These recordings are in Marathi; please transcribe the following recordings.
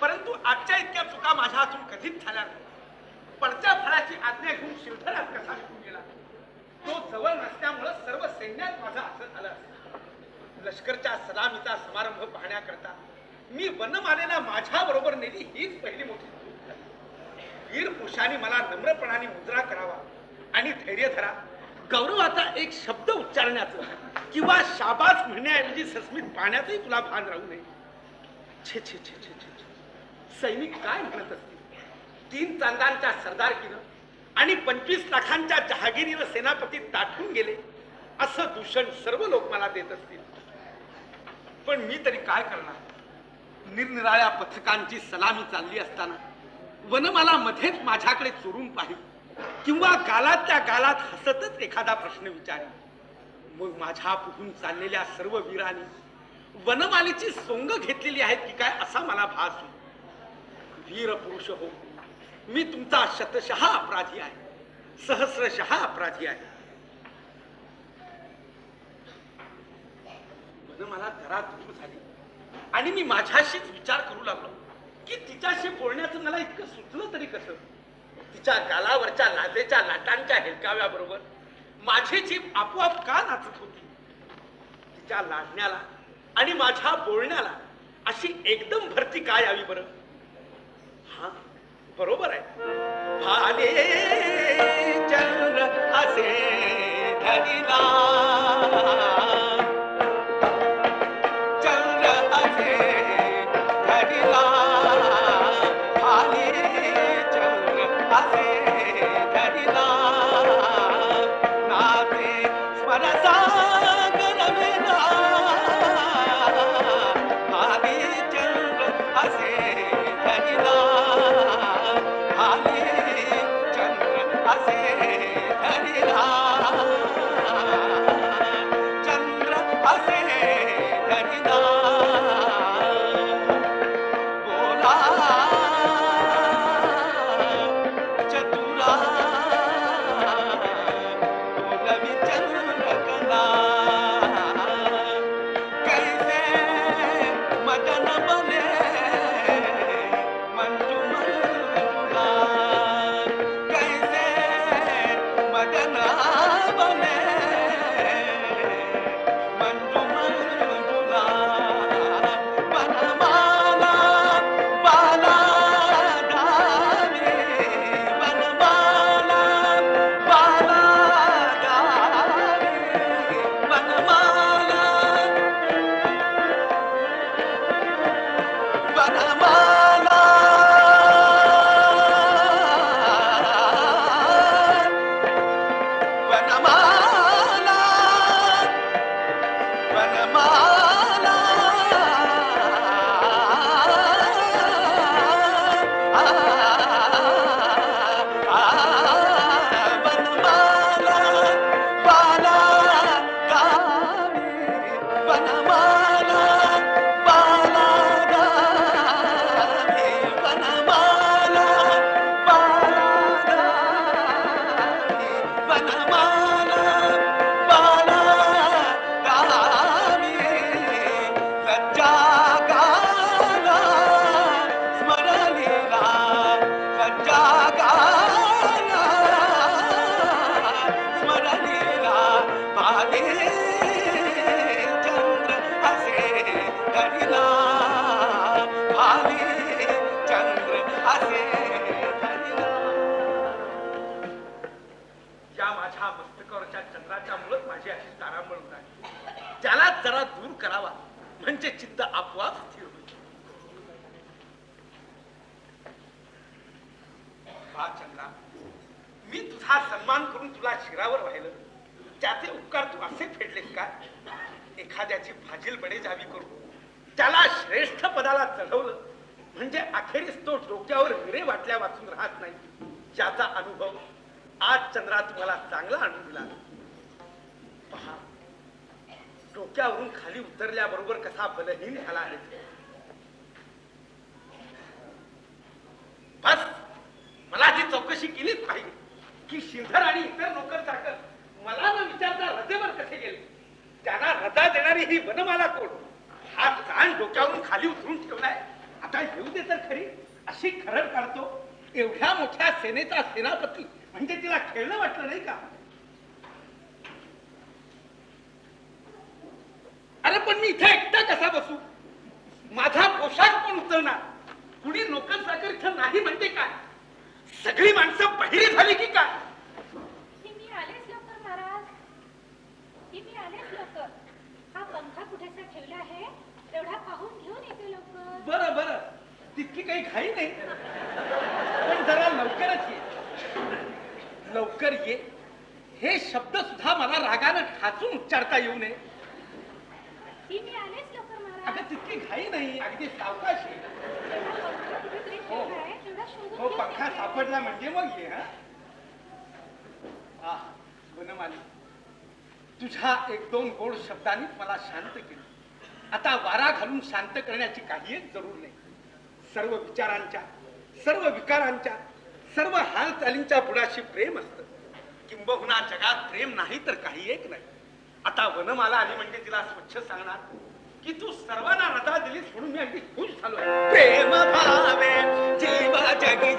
परंतु आजच्या इतक्या चुका माझ्या हातून कधीच झाल्या नाही पडत्या फळाची आज्ञा घेऊन शिवधरात कसा निघून गेला. तो जवळ नसल्यामुळं सर्व सैन्यात माझं असं झालं लष्करच्या सलामीचा समारंभ पाहण्याकरता मी वनमालेला माझ्या बरोबर नेली हीच पहिली मोठी वीर पुरुषांनी मला नम्रपणाने मुद्रा करावा आणि धैर्य धरा. गौरवाचा एक शब्द उच्चारण्याचं किंवा शाबास म्हणण्याऐवजी सस्मित पाहण्याचंही तुला भान राहू नये. छे छे छे छे छे छे. सैनिक काय म्हणत असतील? तीन चांदांच्या सरदारकीनं आणि पंचवीस लाखांच्या जहागिरीनं सेनापती ताठून गेले. असं दूषण सर्व लोक मला देत असतील. पण मी तरी काय करणार? निरनिराळ्या पथकांची सलामी चालली असताना वनमाला मध्येच माझ्याकडे चोरून पाहिली. किंवा गालात त्या गालात हसतच एखादा प्रश्न विचारेल. मग माझ्या पुढून चाललेल्या सर्व वीरांनी वनमालेची सोंग घेतलेली आहेत की काय असा मला भास होईल वीर पुरुष हो. मी तुमचा शतशः अपराधी आहे. सहस्रशहा अपराधी आहे. मला जरा दूर झाली. आणि मी माझ्याशीच विचार करू लागलो. की तिच्याशी बोलण्याचं मला इतकं सुचलं तरी कसं? तिच्या गालावरच्या लाजेच्या लाटांच्या हेलकाव्याबरोबर माझी जीभ आपोआप का नाचत होती? तिच्या लाडण्याला आणि माझ्या बोलण्याला अशी एकदम भरती काय यावी बरं? बरोबर आहे. भाले चंद्र असे धरिला असे धरिला धरिला भाले चंद्र असे या माझ्या मस्तकावरच्या चंद्राच्या मुळच माझी अशी तारांबळ उडाली त्याला जरा दूर करावा म्हणजे चित्त आपोआप स्थिर होईल. पहा चंद्रा मी तुझा सन्मान करून तुला शिरावर वाहिलं. त्याचे उपकार तू असे फेडलेस का? एखाद्याची भाजील फाजील बडेजावी करू. त्याला श्रेष्ठ पदाला चढवलं. म्हणजे अखेरीस तो डोक्यावर हिरे वाटल्या वाचून राहत नाही. ज्याचा अनुभव आज चंद्रा तुम्हाला चांगला आणून दिला. पहा डोक्यावरून खाली उतरल्याबरोबर कसा बलहीन झाला आहे बस मला ती चौकशी केलीच पाहिजे. की शिंधर आणि इतर नोकर चाकर मला न विचारता रजेवर कसे गेले? त्यांना रजा देणारी ही वनमाला कोण? कान डोक्यावरून खाली उतरून ठेवलाय. आता येऊ दे तर खरी. अशी खरड काढतो. एवढ्या मोठ्या सेनेचा सेनापती. म्हणजे तिला खेळणं वाटलं नाही का? अरे पण मी इथे एकटा कसा बसू? माझा पोशाख पण उतरणार कुणी नोकर साखर इथं नाही म्हणजे काय? सगळी माणसं बहिरी झाली की काय की मी आलेच लवकर महाराज की मी आलेच लवकर हा पंखा कुठेसा ठेवला आहे तेवढा पाहून घेऊन येते लवकर. बरं बरं. तितकी काही घाई नाही. पण जरा लवकरच ये. लवकर ये. हे शब्द सुद्धा मला रागानं ठाचून उच्चारता येऊ नये. की मी आलेच लवकर महाराज. अगं तितकी घाई नाही. अगदी सावकाश ये. तेवढा पंखा कुठेतरी हो. ठेवला आहे तेवढा शोधून हो घेऊन पंखा येते. सापडला म्हणजे मग ये हा? हा बनमाली तुझ्या एक दोन गोड शब्दांनी मला शांत केलं. आता वारा घालून शांत करण्याची काही जरूर नाही. सर्व विचारांच्या सर्व विकारांच्या सर्व हालचालींच्या बुडाशी प्रेम असतं. किंबहुना जगात प्रेम नाही तर काही एक नाही. आता वनमाला आली म्हणजे तिला स्वच्छ सांगणार की तू सर्वांना रजा दिलीस म्हणून मी अगदी खुश झालो प्रेम भावे जीव जगी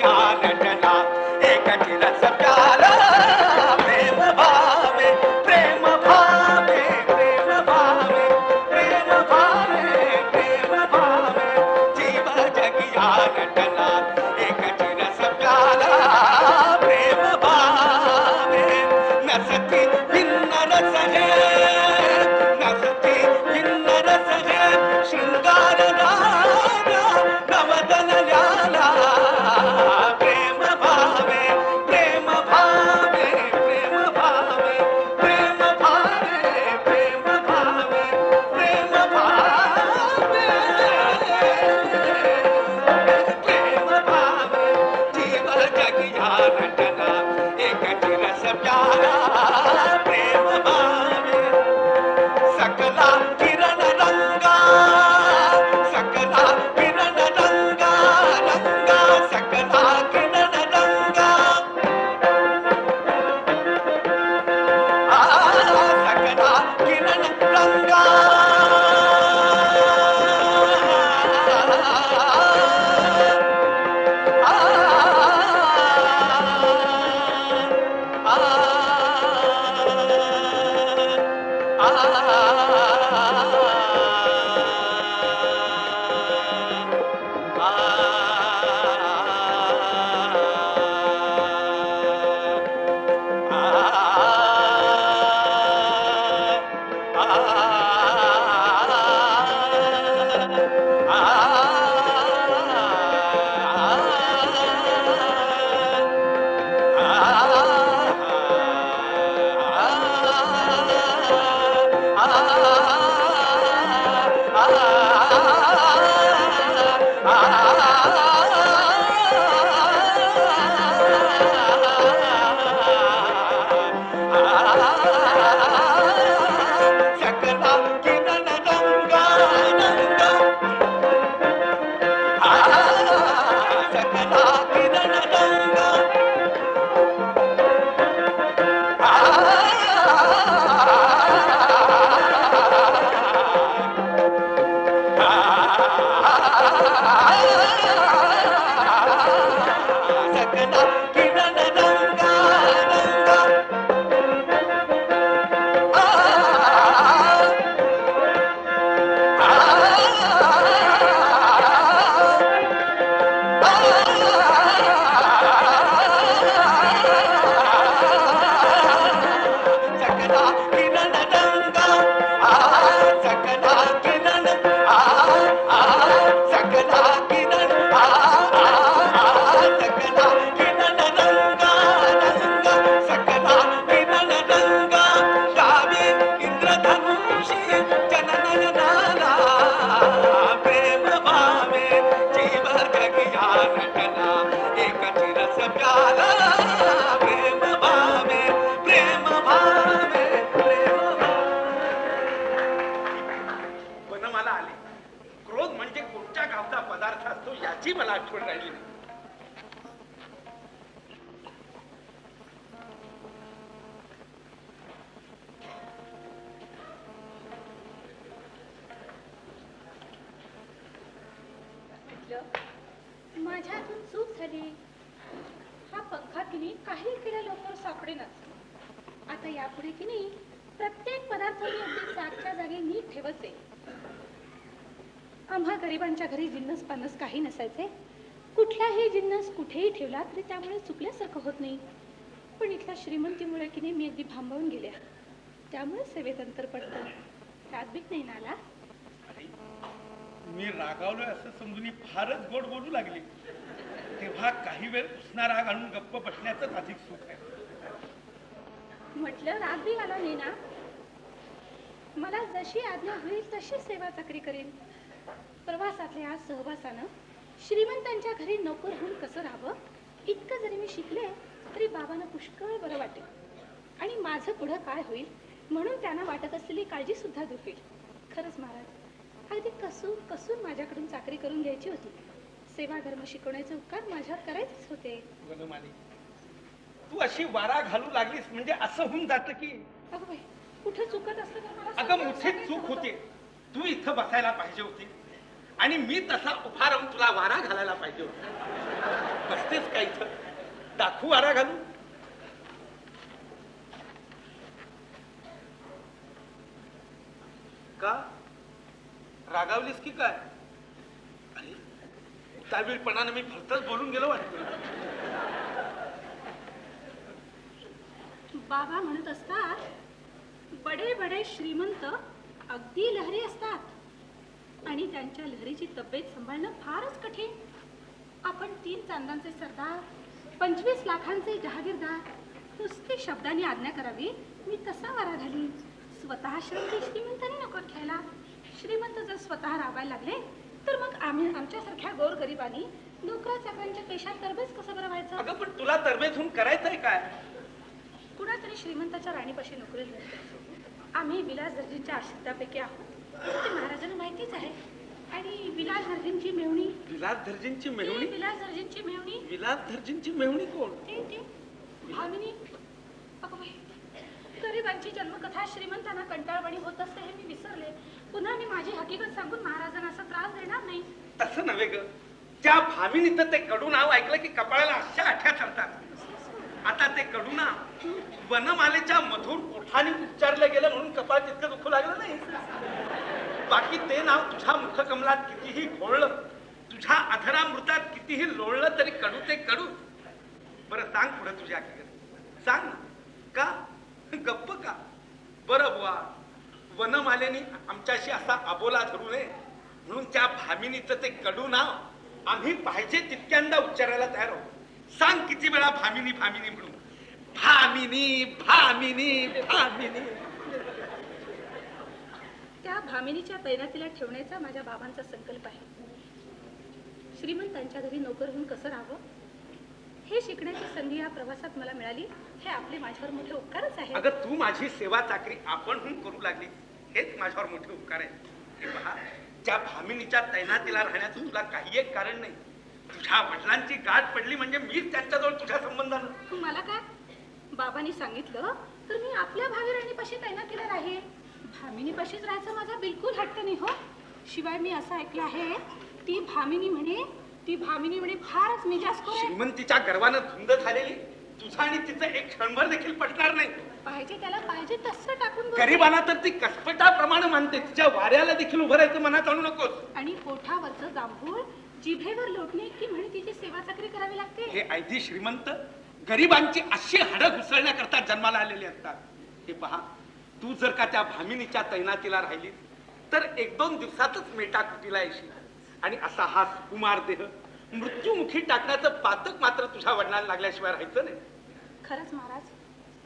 God. पानस काही नसायचे. कुठलाही जिन्नस कुठेही ठेवला तरी त्यामुळे चुकल्यासारखं होत नाही. पण इथल्या श्रीमंतीमुळे की नाही मी अगदी भांबावून गेल्या. त्यामुळे सेवेत अंतर पडतं. त्यात बीक नाही ना आला? आई, मी रागावलोय असं समजून ही फारच गोड बोलू लागली. तेव्हा काही वेळ उसना राग आणून गप्प बसण्याचंच अधिक सुख आहे. म्हटलं राग बी आला नाही ना? मला जशी आज्ञा होईल तशी सेवा चाकरी करेन. प्रवासातल्या सहवासानं श्रीमंतांच्या घरी नोकर होऊन कसं राहावं इतकं जरी मी शिकले तरी बाबांना पुष्कळ बरं वाटेल. आणि माझं पुढं काय होईल म्हणून त्यांना वाटत असलेली काळजी सुद्धा दूर होईल. खरंच महाराज अगदी कसून कसून माझ्याकडून चाकरी करून घ्यायची होती. सेवा धर्म शिकवण्याचे उपकार माझ्यावर करायचेच होते. तू अशी वारा घालू लागलीस म्हणजे असं होऊन जातं की? अगं कुठं चुकत असलं तर मला अगं मोठी चूक. होते. तू इथं बसायला पाहिजे होती. आणि मी तसा उभा राहून तुला वारा घालायला पाहिजे होता. बसतेस का इथं? दाखवू वारा घालू का? रागावलीस की काय? अरे त्यावेळपणानं मी भरतच बोलून गेलो वाटत. बाबा म्हणत असतात बडे बडे श्रीमंत अगदी लहरी असतात. आणि त्यांच्या लहरीची तब्येत सांभाळणं फारच कठीण. आपण तीन चांदांचे सरदार पंचवीस लाखांचे जहागीरदार नुसती शब्दांनी आज्ञा करावी मी तसा वारा घालीन. स्वतः श्रमती श्रीमंताने नको घ्यायला. श्रीमंत जर स्वतः राबायला लागले तर मग आम्ही आमच्यासारख्या गोरगरिबांनी नोकरा चाकरांच्या पेशात तरबेज कसं बरं व्हायचं अगं पण तुला तरबेजून करायचंय काय? कुणातरी श्रीमंताच्या राणीपाशी लागतो आम्ही विलास दर्जींच्या आश्रितापैकी आहोत. ते महाराजांना माहितीच आहे. आणि विलास दर्जींची मेवणी. विलास धर्जींची ती मेहणी विलास दर्जींची मेवणी. विलास धर्जींची मेहणी कोण? ते ते. भामिनी. अगं बाई गरिबांची जन्मकथा श्रीमंतांना कंटाळवाणी होत असते हे मी विसरले. पुन्हा मी माझी हकीकत सांगून महाराजांना असा त्रास देणार नाही. तसं नव्हे ग. त्या भामिनीचं ते कडू नाव ऐकलं की कपाळाला अशा आठ्या चढतात. आता ते कडू नाव वनमालेच्या मधुर ओठाने उच्चारलं गेलं म्हणून कपाळ तितकं दुखू लागलं नाही बाकी ते नाव तुझ्या मुखकमलात कितीही घोळलं तुझ्या अधरामृतात कितीही लोळलं तरी कडू ते कडू बरं सांग पुढे तुझ्या हकीकत सांग का? गप्प का? बरं बुवा वनमालेनी आमच्याशी असा अबोला धरू नये. म्हणून त्या भामिनीचं ते कडू नाव आम्ही पाहिजे तितक्यांदा उच्चारायला तयार आहोत. सांग किती वेळा भामिनी भामिनी म्हणून. भामिनी भामिनी भामिनी. त्या भामिनीच्या तैनातीला ठेवण्याचा माझ्या बाबांचा संकल्प आहे. श्रीमंतांच्या घरी नोकर होऊन कसं राहावं? हे शिकण्याची संधी या प्रवासात मला मिळाली. हे आपले माझ्यावर मोठे उपकारच आहे अगं तू माझी सेवा चाकरी आपणहून करू लागली. हेच माझ्यावर मोठे उपकार आहे हे पहा त्या भामिनीच्या तैनातीला राहण्याचं तुला काही एक कारण नाही. तुझ्या वडिलांची गाठ पडली म्हणजे मीच त्यांच्याजवळ तुझ्या संबंधानं. मला काय? बाबांनी सांगितलं तर मी आपल्या भावी राणीपाशी तैनातीला राहील भामिनीपाशीच राहायचं माझा बिलकुल हट्ट नाही हो. शिवाय मी असं ऐकलं आहे ती भामिनी म्हणे ती भामिनी म्हणे फारच मिजाजखोर आहे श्रीमंतीच्या गर्वानं धुंद झालेली तुझा आणि तिचं एक क्षणभर देखील पटणार नाही. पाहिजे त्याला पाहिजे तसं टाकून बोलते. गरिबांना तर ती कसपटाप्रमाणे मानते तिच्या वाऱ्याला देखील उभं राहायचं मनात आणू नकोस. आणि पोठावरचं जांभूळ जिभेवर लोटणे की म्हणे तिची सेवा चाकरी करावी लागते? हे ऐदी श्रीमंत गरिबांची अशी हाडं घुसळण्याकरता जन्माला आलेली असतात. हे पहा तू जर का त्या भामिनीच्या तैनातीला राहिली तर एक दोन दिवसातच मेटाकुटीला येशील. आणि असा हा सुकुमार देह मृत्यूमुखी टाकण्याचं पातक मात्र तुझ्या वडिलांना लागल्याशिवाय राहायचं नाही. खरंच महाराज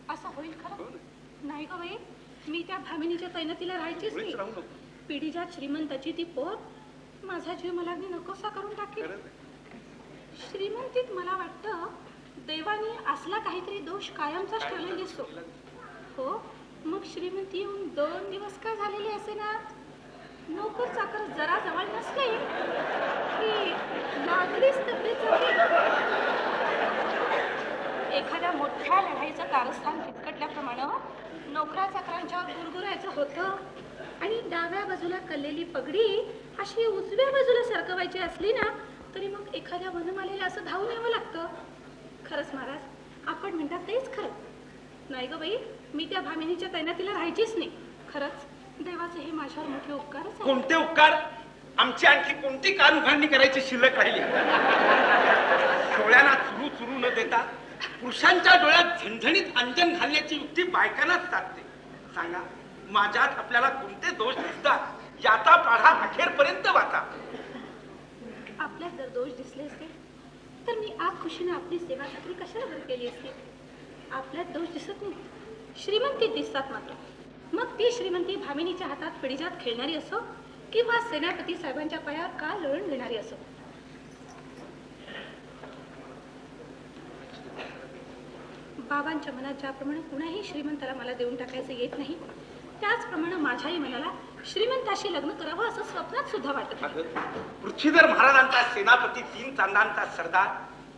असं होईल हो खरं ना? नाही का बाई मी त्या भामिनीच्या तैनातीला राहायचीच राहू नको. पिढीजात श्रीमंताची ती पोर माझा जीव मला अगदी नकोसा करून टाकेल. श्रीमंतीत मला वाटतं देवानी असला काहीतरी दोष कायमचाच ठेवलेला दिसतो हो? मग श्रीमती येऊन दोन दिवस का झालेले असे ना? नोकर चाकर जरा जवळ नसले की नागरीच तब्येत होते एखाद्या मोठ्या लढाईचं कारस्थान फिटकटल्याप्रमाणे हो, नोकरा चाकरांच्या गुरगुरायचं होतं आणि डाव्या बाजूला कललेली पगडी अशी उजव्या बाजूला सरकवायची असली ना तरी मग एखाद्या वनमालेला असं धावून यावं लागतं. खरंच महाराज आपण म्हणतात तेच खरं. नाही ग बाई मी त्या भामिनीच्या तैनातीला राहायचीच नाही. खरंच देवाचे हे माझ्यावर मोठे उपकारच आहे कोणते उपकार? आमची आणखी कोणती कान उघडणी करायची शिल्लक राहिली? डोळ्यांना चुरू चुरू न देता पुरुषांच्या डोळ्यात झणझणीत अंजन घालण्याची युक्ती बायकांनाच साधते. सांगा माझ्यात आपल्याला कोणते दोष दिसतात? याचा पाढा अखेरपर्यंत वाचा. आपल्यात जर दोष दिसले असते तर मी आप खुशीने आपली सेवा खात्री कशाला बरं केली असती? आपल्यात दोष दिसत नाही श्रीमंती दिसतात मात्र. मग ती श्रीमंती भामिनीच्या हातात पिढीजात खेळणारी असो किंवा सेनापती साहेबांच्या पायावर का लळून घेणारी असो? बाबांच्या मनात ज्याप्रमाणे कुणाही श्रीमंताला मला देऊन टाकायचं येत नाही त्याचप्रमाणे माझ्याही मनाला श्रीमंताशी लग्न करावं असं स्वप्नात सुद्धा वाटत नाही. पृथ्वीधर महाराजांचा सेनापती तीन चांदांचा सरदार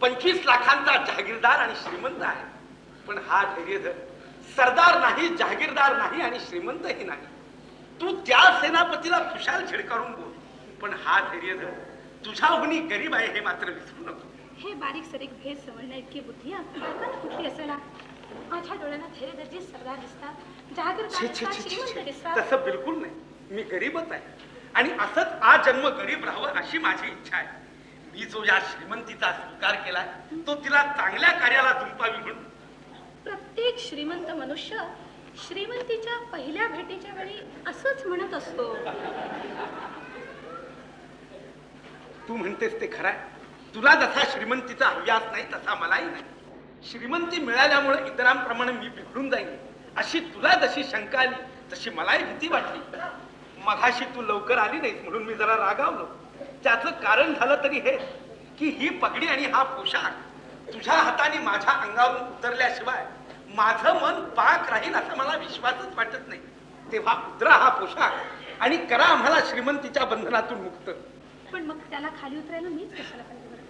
पंचवीस लाखांचा जहागीरदार आणि श्रीमंत आहे. पण हा धैर्यधर सरदार नाही जहागीरदार नाही आणि श्रीमंतही नाही. तू त्या सेनापतीला खुशाल झिडकारून बोल. पण हा धैर्यधर तुझ्याहूनही गरीब आहे हे मात्र विसरू नको. हे बारीक सरीक भेद समजण्या इतकी बुद्धी कुठली असायला माझ्या डोळ्यांना धैर्यधरजी सरदार दिसतात जहागीर तसं बिलकुल नाही. मी गरीबच आहे. आणि असंच आज जन्म गरीब राहावं अशी माझी इच्छा आहे. मी जो या श्रीमंतीचा स्वीकार केलाय तो तिला चांगल्या कार्याला जुंपावी म्हणून प्रत्येक श्रीमंत मनुष्य श्रीमंतीच्या पहिल्या भेटीच्या वेळी असंच म्हणत असतो. तू म्हणतेस ते खरंय तुला जसा श्रीमंतीचा हव्यास नाही तसा मलाही नाही. श्रीमंती मिळाल्यामुळे इतरांप्रमाणे मी बिघडून जाईन. अशी तुला जशी शंका आली तशी मलाही भीती वाटली. मघाशी तू लवकर आली नाहीस म्हणून मी जरा रागावलो. त्याचं कारण झालं तरी हे की ही पगडी आणि हा पोशाख तुझ्या हाताने माझ्या अंगावरून उतरल्याशिवाय माझं मन पाक राहील असा मला विश्वासच वाटत नाही. तेव्हा उतरा हा पोशाख आणि करा आम्हाला श्रीमंतीच्या बंधनातून मुक्त. पण मग त्याला खाली उतरायला मीच कशाला पाहिजे बरं?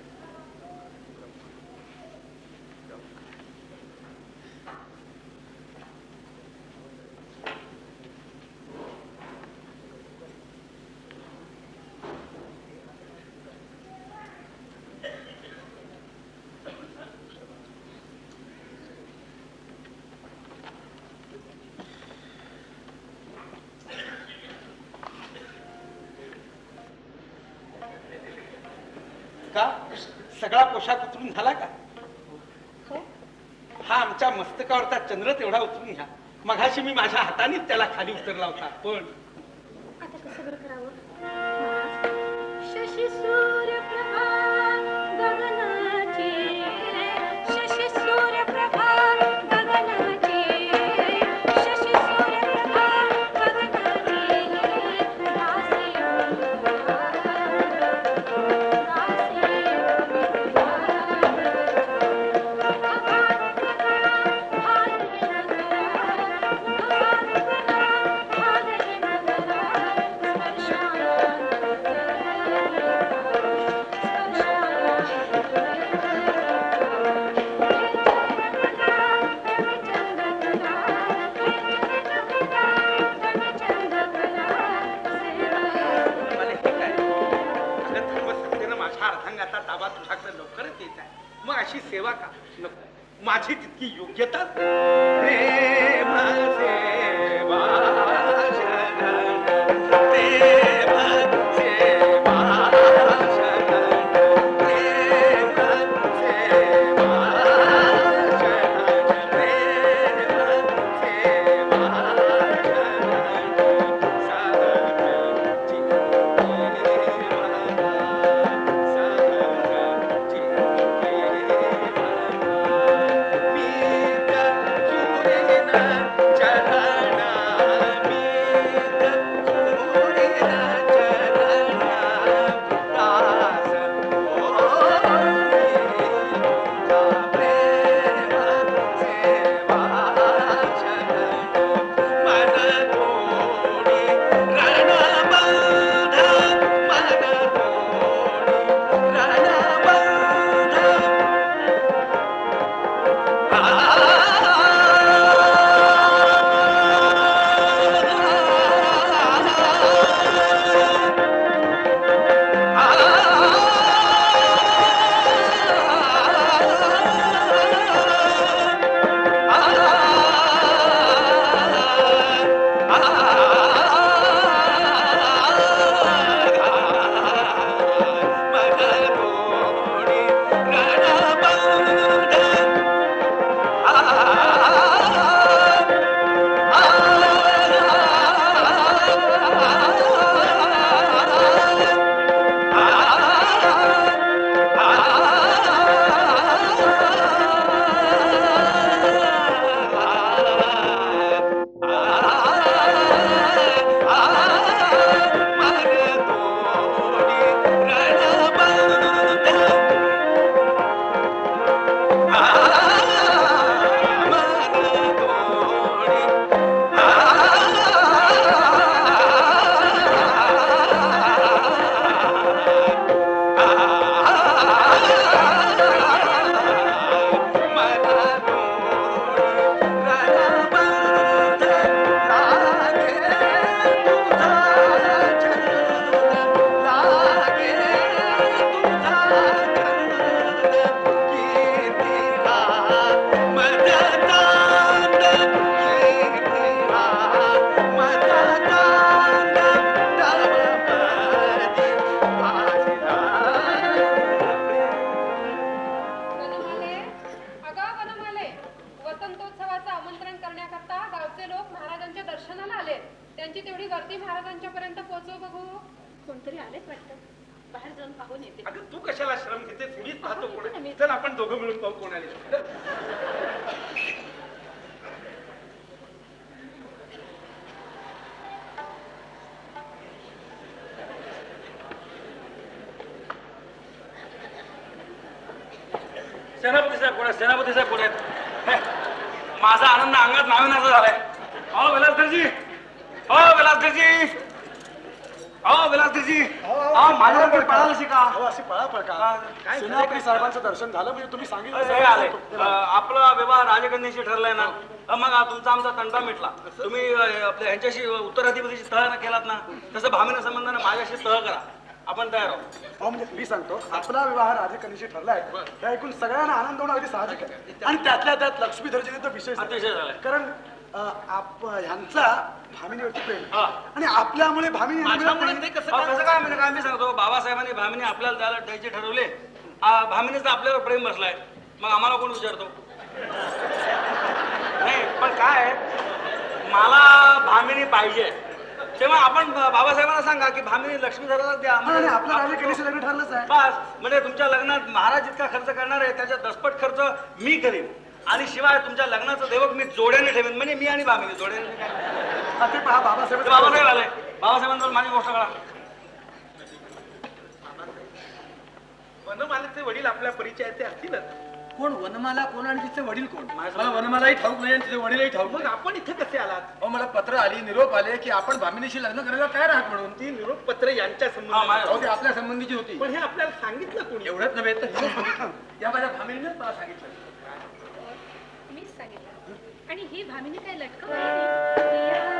का सगळा पोशाख उतरून झाला का? हो. हा आमच्या मस्तकावरचा चंद्र तेवढा उतरून घ्या. मघाशी मी माझ्या हातानेच त्याला खाली उतरला होता. पण माझा आनंद अंगात नाविनाचा झालाय. हो विलासदरजी हो विलासदरजी हो विलासदरजी हो माझ्यावरती पळाला शिका अहो, अशी पळापळ का काय सेनापती साहेबांचं दर्शन झालं म्हणजे तुम्ही सांगितलं हे सगळं. अ, आपला विवाह राजकन्याशी ठरलाय ना अ, मग हा तुमचा आमचा तंटा मिटला. तुम्ही अ, आपल्या ह्यांच्याशी उत्तराधिपतीची तह केलात ना तसं भामिना संबंधाने माझ्याशी तह करा. आपण तयार आहोत. अहो म्हणजे मी सांगतो आपला विवाह राजकन्याशी ठरलाय. हे ऐकून सगळ्यांना आनंद होणं अगदी साहजिक आहे. आणि त्यातल्या त्यात लक्ष्मी दर्जनी तर विशेष आहे. अतिशय झालाय कारण अ, आप ह्यांचा भामिनीवरती प्रेम. हा. आणि आपल्यामुळे भामिनी माझ्यामुळे. ते कसं अहो, काय कसं काय म्हणजे काय मी सांगतो. बाबासाहेबांनी भामिनी आपल्याला द्यायला द्यायचे ठरवले. आ, भामिनीचं आपल्यावर प्रेम बसलाय. मग आम्हाला कोण विचारतो? नाही पण काय आहे, मला भामिनी पाहिजे. तेव्हा आपण बाबासाहेबांना सांगा की भामिनी लक्ष्मीधराला द्या. आणि आपलं म्हणजे- राजकन्याशी लग्न ठरलंच आहे. बस म्हणजे तुमच्या लग्नात महाराज जितका खर्च करणार आहे त्याच्या दसपट खर्च मी करीन. आणि शिवाय तुमच्या लग्नाचं देवक मी जोड्याने ठेवीन म्हणजे मी आणि भामिनी जोड्याने. ते पहा बाबासाहेब ते बाबासाहेब आले. बाबासाहेबांवर माझी गोष्ट करा वनमालेचे वडील आपल्या परिचयाचे असतीलच. कोण? वनमाला कोण आणि तिचे वडील कोण? मला वनमालाही ठाऊक नाही आणि तिचे वडीलही ठाऊक मग नाही. आपण इथे कसे आलात? अहो मला पत्र आली निरोप आले की आपण भामिनीशी लग्न करायला तयार आहात म्हणून. ती निरोप पत्र यांच्या हा, संबंधात माझ्या- अहो ती आपल्या संबंधीची होती. पण हे आपल्याला सांगितलं कोणी? एवढंच नव्हे तर हिने सांगितलं. या माझ्या भामिनीनेच मला सांगितलं. मीच सांगितलं. आणि ही भामिनी काय लटकवली.